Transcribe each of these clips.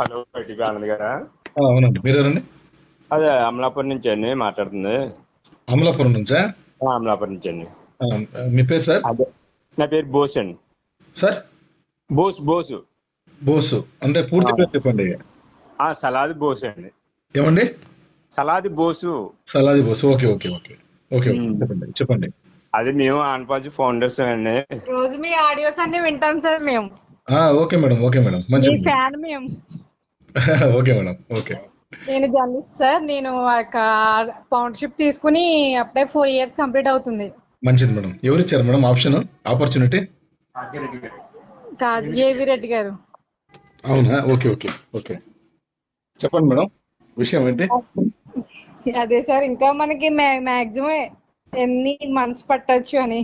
Hello Anand గారా? అవునండి. మీరెవరండి? అదే అమలాపురం నుంచి అండి మాట్లాడుతుంది. అమలాపురం నుంచా? అమలాపురం నుంచి అండి. మీ పేరు సార్? అదే నా పేరు బోస్ అండి. సార్? బోస్ బోసు. బోసు. అంటే పూర్తి పేరు చెప్పండి. ఆ సలాది బోసు అండి. ఏమండి? Saladi Bose. Saladi Bose. Okay okay okay. Okay. చెప్పండి చెప్పండి. అది మేము ఆన్పాజి ఫౌండర్స్ అండి. రోజు మీ ఆడియోస్ అన్ని వింటాం సార్ మేము. ఆ, ఓకే మేడం ఓకే మేడం. మంచి ఫ్యాన్ మేము. Okay madam okay. నేను జర్నలిస్ట్ సార్ నేను ఫౌండర్షిప్ తీసుకుని అప్పుడే ఫోర్ ఇయర్స్ కంప్లీట్ అవుతుంది. మంచిది మేడం. ఎవరు ఇచ్చారు మేడం ఆప్షన్? ఆపర్చునిటీ? కాదు ఏవి రెడ్డి గారు. అవునా? Okay okay okay. చెప్పండి మేడం విషయం ఏంటి? అదే సార్ ఇంకా మనకి మాక్సిమం ఎన్ని మనసు పట్టొచ్చు అని.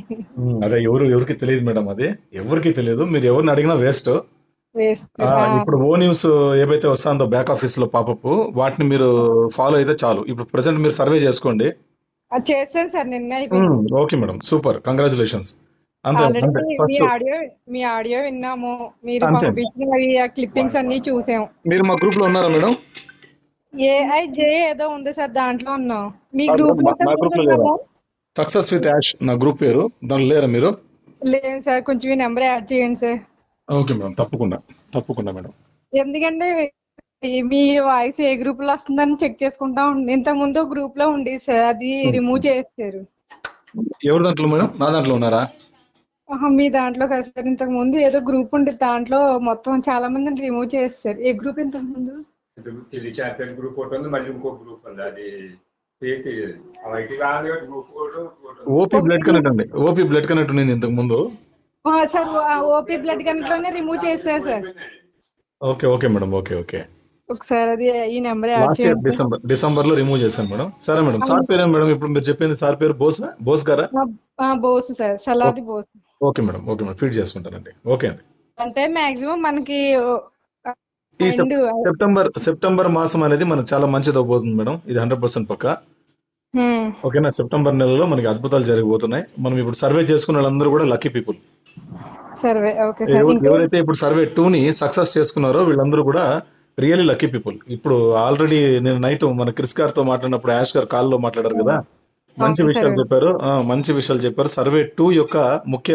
అదే ఎవరు ఎవరికి తెలియదు మేడం అది. ఎవరికి తెలియదు మీరు ఎవరిని అడిగినా వేస్ట్. ఇప్పుడు ఓ న్యూస్ ఏవైతే వస్తుందో బ్యాక్ ఆఫీస్లో పాపప్ వాటిని మీరు ఫాలో అయితే చాలు. ఇప్పుడు ప్రెసెంట్ మీరు సర్వే చేసుకోండి. చేశాను సార్ నిన్న ఓకే మేడం సూపర్ కంగ్రాచులేషన్స్ మీ ఆడియో మీ ఆడియో విన్నాము. మీరు ఆ క్లిప్పింగ్స్ అన్ని చూసాం. మీరు మా గ్రూప్లో ఉన్నారా మేడం ఏఐ జే ఏదో ఉంది సార్ దాంట్లో ఉన్నాం. మీ గ్రూప్ మా- మా లో లేదా? సక్సెస్ విత్ యాష్ నా గ్రూప్ పేరు. దానిలో లేరా మీరు? లేదు సార్ కొంచెం ఈ నెంబర్ యాడ్ చేయండి సార్. ఓకే మేడం తప్పకుండా తప్పకుండా మేడం. ఎందుకంటే మీ వాయిస్ ఏ గ్రూప్లో వస్తుందని చెక్ చేసుకుంటా. ఉండి ఇంత ముందు గ్రూప్లో ఉంది సార్ అది రిమూవ్ చేస్తారు ఎవరి దాంట్లో మేడం? నా దాంట్లో ఉన్నారా? ఆహా, మీ దాంట్లో కదా సార్ ఇంతకు ముందు ఏదో గ్రూప్ ఉండి దాంట్లో మొత్తం చాలా మందిని రిమూవ్ చేస్తారు ఏ గ్రూప్ ఇంతకు ముందు? గ్రూప్ ఒకటి ఉంది మళ్ళీ ఇంకో గ్రూప్ ఉంది. అది. ఓపీ బ్లడ్ కనెక్ట్ అండి ఓపీ బ్లడ్ కనెక్ట్ ఉంది ఇంతకు ముందు. సార్ ఓపీ బ్లడ్ కనెక్ట్లోనే రిమూవ్ చేస్తారు sir. Okay okay madam okay okay. ఒకసారి అది ఈ నెంబర్ డిసెంబర్ డిసెంబర్లో రిమూవ్ చేశాను మేడం. సరే మేడం సార్ పేరేం మేడం? ఇప్పుడు మీరు చెప్పింది సార్ పేరు బోస్ బోస్ గారా? Bose sir Saladi Bose. Okay madam okay madam feed చేసుకుంటానండి. ఓకే అండి. అంటే మాక్సిమం మనకి ఈ సెప్టెంబర్ సెప్టెంబర్ మాసం అనేది మనకు చాలా మంచిది అవబోతుంది మేడం. ఇది హండ్రెడ్ పర్సెంట్ పక్క. ఓకేనా? సెప్టెంబర్ నెలలో మనకి అద్భుతాలు జరగబోతున్నాయి. మనం ఇప్పుడు సర్వే చేసుకున్న వాళ్ళందరూ కూడా లక్కీ పీపుల్. సర్వే ఓకే ఎవరైతే ఇప్పుడు సర్వే టూ ని సక్సెస్ చేసుకున్నారో వీళ్ళందరూ కూడా రియల్లీ లక్కీ పీపుల్. ఇప్పుడు ఆల్రెడీ నేను నైట్ మన క్రిస్ గారితో మాట్లాడినప్పుడు యాష్ గారు కాల్లో మాట్లాడారు కదా. మంచి అవును, విషయాలు. చెప్పారు. మంచి విషయాలు చెప్పారు. సర్వే టూ యొక్క ముఖ్య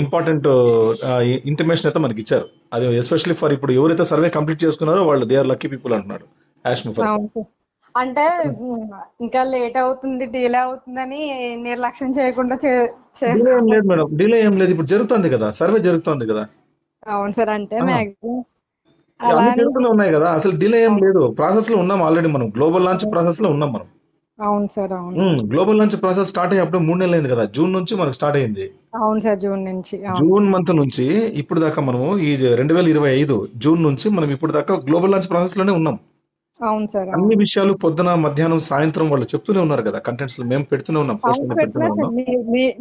ఇంపార్టెంట్ ఇంటిమేషన్ అయితే మనకి ఇచ్చారు. అది ఎస్పెషల్లీ ఫర్ ఇప్పుడు ఎవరైతే సర్వే కంప్లీట్ చేసుకున్నారో వాళ్ళు దే ఆర్ లక్కీ పీపుల్ అంటున్నాడు యాష్ ముఫర్. అంటే ఇంకా లేట్ అవుతుంది డిలే అవుతుందని నిర్లక్ష్యం చేయకుండా డిలే ఏం లేదు మేడం. డిలే ఏం లేదు. ఇప్పుడు జరుగుతుంది కదా. సర్వే జరుగుతుంది కదా. అవును సార్ అంటే. మాక్సిమం అన్ని జరుగుతూనే ఉన్నాయి కదా. అసలు డిలే ఏం లేదు. ప్రాసెస్లో ఉన్నాం ఆల్రెడీ మనం. గ్లోబల్ లాంచ్ ప్రాసెస్లో ఉన్నాం మనం. అవును సార్ అవును. గ్లోబల్ లాంచ్ ప్రాసెస్ స్టార్ట్ అయ్యేప్పుడు మూడు నెలలు అయింది కదా. జూన్ నుంచి మనకు స్టార్ట్ అయింది. అవును సార్ జూన్ నుంచి. జూన్ మంత్ నుంచి ఇప్పుడు దాకా మనము ఈ రెండు వేల ఇరవై ఐదు జూన్ నుంచి మనం ఇప్పుడు దాకా గ్లోబల్ లాంచ్ ప్రాసెస్లోనే ఉన్నాం. అవును సార్ అన్ని విషయాలు పొద్దున మధ్యాహ్నం సాయంత్రం వాళ్ళు చెప్తూనే ఉన్నారు కదా కంటెంట్స్ మేము పెడుతూనే ఉన్నాం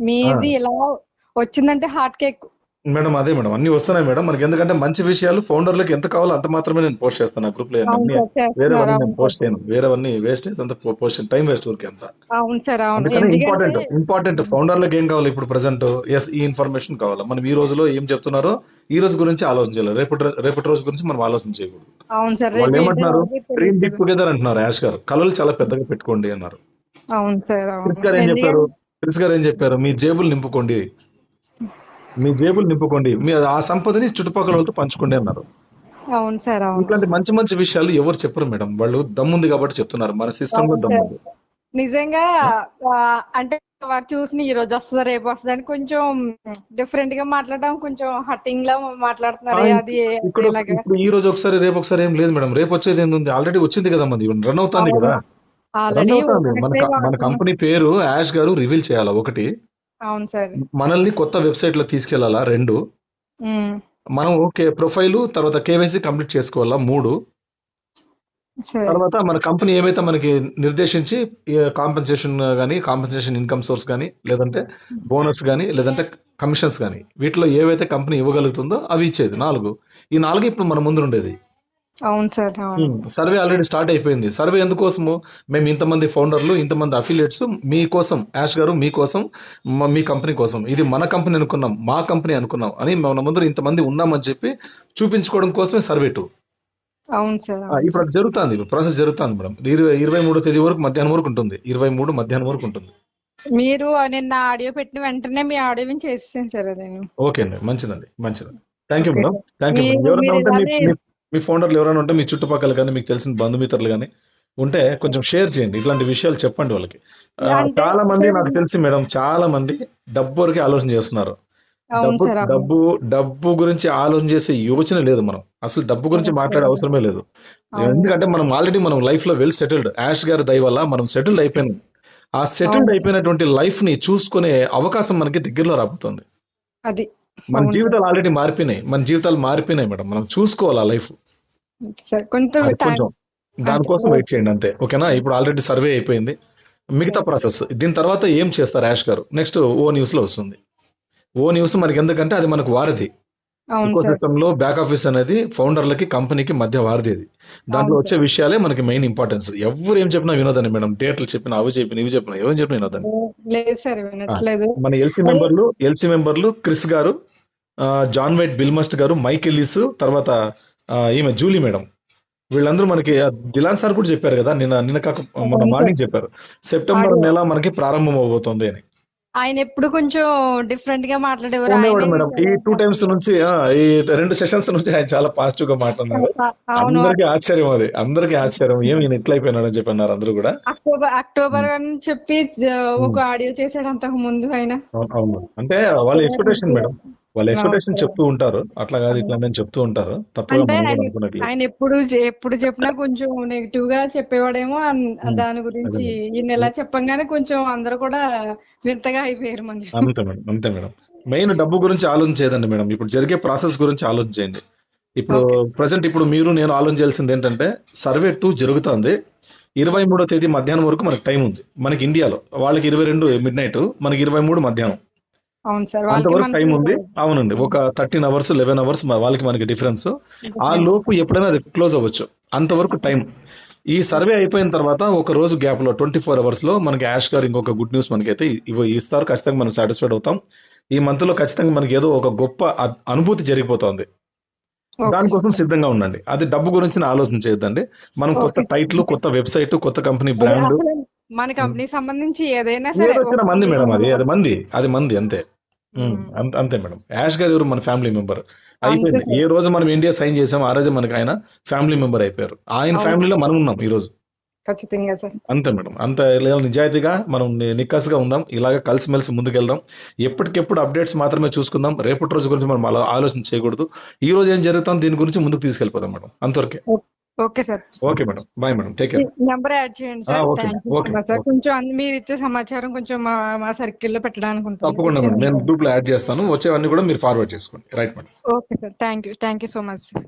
మీది ఇలా వచ్చిందంటే హార్ట్ కేక్ మేడం అదే మేడం. అన్ని వస్తున్నాయి మేడం. మనకి ఎందుకంటే మంచి విషయాలు ఫౌండర్లకు ఎంత కావాలో అంత మాత్రమే నేను పోస్ట్ చేస్తాను గ్రూప్లో. అన్ని వేరే నేను పోస్ట్ చేయను. వేరేవన్నీ వేస్టేజ్ అంత పోస్ట్ టైం వేస్ట్ ఊరికి అంత. Important important. ఫౌండర్లకు ఏం కావాలి ఇప్పుడు ప్రెసెంట్ ఎస్ ఈ ఇన్ఫర్మేషన్ కావాలి? మనం ఈ రోజులో ఏం చెప్తున్నారో ఈ రోజు గురించి ఆలోచన చేయాలి. రేపటి రేపటి రోజు గురించి మనం ఆలోచన చేయకూడదు. వాళ్ళు ఏమంటున్నారు? డ్రీమ్ బిగ్ టుగెదర్ అంటున్నారు యాష్ గారు. కళలు చాలా పెద్దగా పెట్టుకోండి అన్నారు. క్రిస్ గారు ఏం చెప్పారు? క్రిస్ గారు ఏం చెప్పారు? మీ జేబులు నింపుకోండి. మీ జేబులు నింపుకోండి. మీ ఆ సంపదని చుట్టుపక్కల వాళ్ళతో పంచుకోండి అన్నారు. అవును సార్ అవును. ఇట్లాంటి మంచి మంచి విషయాలు ఎవరు చెప్పరు మేడం. వాళ్ళు దమ్ముంది కాబట్టి చెప్తున్నారు. మన సిస్టమ్లో దమ్ముంది. నిజంగా అంటే వాడు చూసిన ఈ రోజు వస్తుందా రేపు వస్తుందా అని కొంచెం డిఫరెంట్గా మాట్లాడడం కొంచెం హట్టింగ్ లా మాట్లాడుతున్నారు. అది ఇక్కడ ఇప్పుడు ఈ రోజు ఒకసారి రేపు ఒకసారి ఏం లేదు మేడం. రేపు వచ్చేది ఏంది ఆల్రెడీ వచ్చింది కదా మంది రన్ అవుతుంది కదా. రన్ ఆల్రెడీ అవుతుంది. మన క- మన కంపెనీ పేరు యాష్ గారు రివీల్ చేయాలా ఒకటి? అవును సార్. మనల్ని కొత్త వెబ్సైట్లో తీసుకెళ్ళాలా రెండు మనం ఓకే ప్రొఫైల్ తర్వాత కేవైసీ కంప్లీట్ చేసుకోవాలా? మూడు. తర్వాత మన కంపెనీ ఏమైతే మనకి నిర్దేశించి కాంపెన్సేషన్ కానీ కాంపెన్సేషన్ ఇన్కమ్ సోర్స్ కానీ లేదంటే బోనస్ కానీ లేదంటే కమిషన్స్ కానీ వీటిలో ఏవైతే కంపెనీ ఇవ్వగలుగుతుందో అవి ఇచ్చేది. నాలుగు. ఈ నాలుగు ఇప్పుడు మన ముందు ఉండేది. అవును సార్ సర్వే ఆల్రెడీ స్టార్ట్ అయిపోయింది. సర్వే ఎందుకోసము? మేము ఇంతమంది ఫౌండర్లు ఇంతమంది అఫిలియేట్స్ మీకోసం యాష్ గారు మీకోసం మ- మీ కంపెనీ కోసం. ఇది మన కంపెనీ అనుకున్నాం మా కంపెనీ అనుకున్నాం అని మన ముందర ఇంతమంది ఉన్నామని చెప్పి చూపించుకోవడం కోసమే సర్వే టూ. అవును సార్ ఇప్పుడు జరుగుతుంది ప్రాసెస్ జరుగుతుంది మేడం. ఇరవై ఇరవై మూడో తేదీ వరకు మధ్యాహ్నం వరకు ఉంటుంది. ఇరవై మూడు మధ్యాహ్నం వరకు ఉంటుంది. మీరు నిన్న ఆడియో పెట్టిన వెంటనే మీ ఆడియో విని చేసేసాను సార్ నేను ఓకే అండి మంచిదండి మంచిది thank you madam. Thank you ఎవరైనా ఉంటే మీ ఫౌండర్లు ఎవరైనా ఉంటే మీ చుట్టుపక్కల కానీ మీకు తెలిసిన బంధుమిత్రులు కానీ ఉంటే కొంచెం షేర్ చేయండి. ఇట్లాంటి విషయాలు చెప్పండి వాళ్ళకి. చాలా మంది నాకు తెలిసి మేడం చాలా మంది డబ్బు వరకే ఆలోచన చేస్తున్నారు. డబ్బు డబ్బు డబ్బు గురించి ఆలోచన చేసే యోచన లేదు మనం. అసలు డబ్బు గురించి మాట్లాడే అవసరమే లేదు. ఎందుకంటే మనం ఆల్రెడీ మనం లైఫ్లో వెల్ సెటిల్డ్ యాష్ గారి దయ వల్ల మనం సెటిల్డ్ అయిపోయినాం. ఆ సెటిల్డ్. అయిపోయినటువంటి లైఫ్ని చూసుకునే అవకాశం మనకి దగ్గరలో రాబోతుంది. అది. మన జీవితాలు ఆల్రెడీ మారిపోయినాయి. మన జీవితాలు మారిపోయినాయి మేడం. మనం చూసుకోవాలి ఆ లైఫ్ కొంచెం దానికోసం వెయిట్ చేయండి అంతే. ఓకేనా? ఇప్పుడు ఆల్రెడీ సర్వే అయిపోయింది. మిగతా ప్రాసెస్ దీని తర్వాత ఏం చేస్తారు యాష్ గారు? నెక్స్ట్ ఓ న్యూస్లో వస్తుంది. ఓ న్యూస్ మనకి ఎందుకంటే అది మనకు వారధి. సార్. సిస్టమ్లో బ్యాక్ ఆఫీస్ అనేది ఫౌండర్లకి కంపెనీకి మధ్య వారధి అది దాంట్లో వచ్చే విషయాలే మనకి మెయిన్ ఇంపార్టెన్స్ ఎవరు ఏం చెప్పినా వినోదండి మేడం. డేట్లు చెప్పినా అవి చెప్పిన ఇవి చెప్పినా ఏం చెప్పినా వినోదండి మన ఎల్సీ మెంబర్లు ఎల్సీ మెంబర్లు క్రిస్ గారు జాన్ వైట్ బిల్మస్ట్ గారు మైక్ ఎల్లిస్ తర్వాత ఈమె జూలీ మేడం. వీళ్ళందరూ మనకి దిలాన్ సార్ కూడా చెప్పారు కదా నిన్న నిన్న కాక మొన్న మార్నింగ్ చెప్పారు. సెప్టెంబర్ నెల మనకి ప్రారంభం అవబోతోంది అని. ఆయన ఎప్పుడు కొంచెం డిఫరెంట్గా మాట్లాడేవారు. ఉండేవాడు మేడం. ఈ టూ టైమ్స్ నుంచి ఆ, ఈ రెండు సెషన్స్ నుంచి ఆయన చాలా పాజిటివ్గా మాట్లాడినారు అవును. అందరికీ ఆశ్చర్యం అది. అందరికీ ఆశ్చర్యం. ఏమి ఈయన ఇట్లా అయిపోయినాడు అని చెప్పన్నారు అందరూ కూడా. అక్టోబర్ అక్టోబర్ అని చెప్పి ఆ, ఒక ఆడియో చేశాడు అంతకు ముందు ఆయన. అవును అవును. అంటే వాళ్ళ ఎక్స్పెక్టేషన్ మేడం. వాళ్ళ ఎక్స్పెక్టేషన్. చెప్తూ ఉంటారు. అట్లా కాదు ఇట్లా అని చెప్తూ ఉంటారు. తప్పుగా అంటే మనం కూడా ఆయన ఎప్పుడు చె- ఎప్పుడు చెప్పినా కొంచెం నెగిటివ్గా చెప్పేవాడేమో అన్-. దాని గురించి ఈయన ఎలా చెప్పంగానే కొంచెం అందరూ కూడా వింతగా అయిపోయారు మనుషులు. అంతే మేడం అంతే మేడం. మెయిన్ డబ్బు గురించి ఆలోచన చేయదండి మేడం. ఇప్పుడు జరిగే ప్రాసెస్ గురించి ఆలోచన చేయండి ఇప్పుడు ప్రజెంట్ ఇప్పుడు మీరు నేను ఆలోచన చేయాల్సింది ఏంటంటే సర్వే టూ జరుగుతుంది. ఇరవై మూడో తేదీ మధ్యాహ్నం వరకు మనకి టైం ఉంది. మనకి ఇండియాలో వాళ్ళకి ఇరవై రెండు మిడ్ నైట్ మనకి ఇరవై మూడు మధ్యాహ్నం. అవును సార్ అంతవరకు టైం ఉంది. అవునండి. ఒక థర్టీన్ అవర్స్ లెవెన్ అవర్స్ వాళ్ళకి మనకి డిఫరెన్స్ ఆ లోపు ఎప్పుడైనా అది క్లోజ్ అవ్వచ్చు. అంతవరకు టైం ఈ సర్వే అయిపోయిన తర్వాత ఒక రోజు గ్యాప్లో ట్వంటీ ఫోర్ అవర్స్లో మనకి యాష్ గారు ఇంకొక గుడ్ న్యూస్ మనకైతే ఇవ్వ ఇస్తారు. ఖచ్చితంగా మనం సాటిస్ఫైడ్ అవుతాం. ఈ మంత్లో ఖచ్చితంగా మనకి ఏదో ఒక గొప్ప అనుభూతి జరిగిపోతుంది. దానికోసం సిద్ధంగా ఉండండి. అది డబ్బు గురించి ఆలోచన చేయొద్దండి. మనం కొత్త. టైటిల్ కొత్త వెబ్సైట్ కొత్త కంపెనీ బ్రాండ్ మన కంపెనీ సంబంధించి ఏదైనా సరే మంది మేడం అది. అది మంది. అది మంది అంతే. అంత- మేడం. యాష్ గారు ఎవరు? మన ఫ్యామిలీ మెంబర్. అయిపోయింది. ఏ రోజు మనం ఇండియా సైన్ చేసాం ఆ రోజు మనకి ఆయన ఫ్యామిలీ మెంబర్ అయిపోయారు. ఆయన. ఫ్యామిలీలో మనం ఉన్నాం ఈ రోజు. ఖచ్చితంగా సార్. అంతే మేడం. అంత నిజాయితీగా మనం నిక్కసుగా ఉందాం. ఇలాగ కలిసిమెలిసి ముందుకెళ్దాం. ఎప్పటికెప్పుడు అప్డేట్స్ మాత్రమే చూసుకుందాం. రేపటి రోజు గురించి మనం ఆలోచన చేయకూడదు. ఈ రోజు ఏం జరుగుతాం? దీని గురించి ముందుకు తీసుకెళ్ళిపోదాం మేడం. అంతవరకే. Okay sir. Okay madam. Bye madam. Take care. Number add చేయండి సార్. Okay, okay, sir. కొంచెం మీరు ఇచ్చే సమాచారం కొంచెం మా మా సర్కిల్లో పెట్టడానికి ఉంటుంది. తప్పకుండా మేడం. నేను గ్రూప్లో యాడ్ చేస్తాను. వచ్చేవన్నీ కూడా మీరు ఫార్వర్డ్ చేసుకోండి. Right madam. Okay sir. Thank you thank you so much sir.